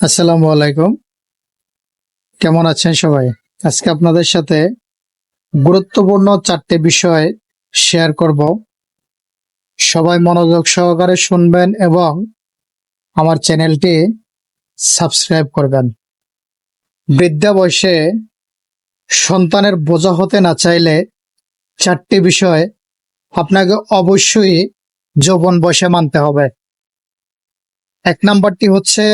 আসসালামু আলাইকুম। কেমন আছেন সবাই? আজকে আপনাদের সাথে গুরুত্বপূর্ণ চারটে বিষয় শেয়ার করব। সবাই মনোযোগ সহকারে শুনবেন এবং আমার চ্যানেলটি সাবস্ক্রাইব করবেন। বৃদ্ধা বয়সে সন্তানের বোঝা হতে না চাইলে চারটি বিষয় আপনাকে অবশ্যই যৌবন বয়সে মানতে হবে। এক নাম্বারটি হচ্ছে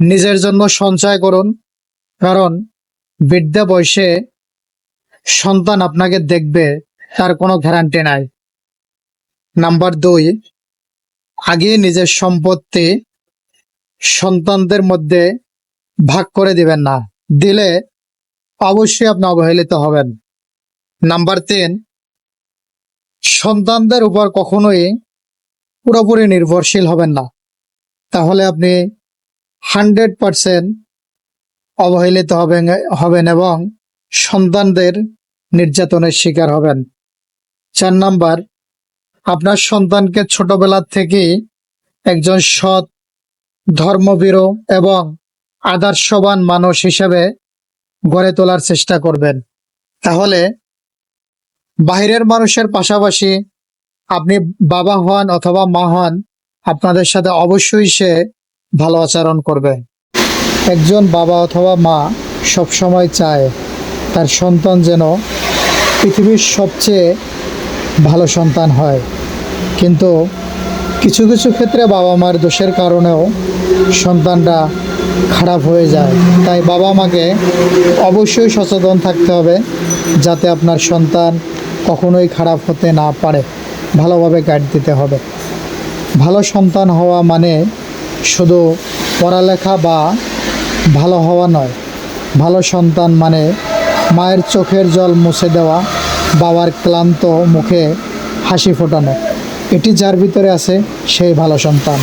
নিজের জন্য সঞ্চয় করুন। কারণ বৃদ্ধা বয়সে সন্তান আপনাকে দেখবে, তার কোনো গ্যারান্টি নাই। নাম্বার দুই আগে নিজের সম্পত্তি সন্তানদের মধ্যে ভাগ করে দিবেন না। দিলে অবশ্যই আপনি অবহেলিত হবেন। নাম্বার তিন, সন্তানদের উপর কখনোই পুরোপুরি নির্ভরশীল হবেন না। তাহলে আপনি হান্ড্রেড পারসেন্ট অবহেলিত হবেন হবেন এবং সন্তানদের নির্যাতনের শিকার হবেন। চার নাম্বার, আপনার সন্তানকে ছোটবেলা থেকেই একজন সৎ, ধর্মভীরু এবং আদর্শবান মানুষ হিসেবে গড়ে তোলার চেষ্টা করবেন। তাহলে বাইরের মানুষের পাশাপাশি আপনি বাবা হন অথবা মা হন, আপনাদের সাথে অবশ্যই সে ভালো আচরণ করবে। একজন বাবা অথবা মা সবসময় চায় তার সন্তান যেন পৃথিবীর সবচেয়ে ভালো সন্তান হয়। কিন্তু কিছু কিছু ক্ষেত্রে বাবা মার দোষের কারণেও সন্তানরা খারাপ হয়ে যায়। তাই বাবা মাকে অবশ্যই সচেতন থাকতে হবে যাতে আপনার সন্তান কখনোই খারাপ হতে না পারে। ভালোভাবে গাইড দিতে হবে। ভালো সন্তান হওয়া মানে শুধু পড়ালেখা বা ভালো হওয়া নয়, ভালো সন্তান মানে মায়ের চোখের জল মুছে দেওয়া, বাবার ক্লান্ত মুখে হাসি ফোটানো। এটি যার ভিতরে আছে সেই ভালো সন্তান।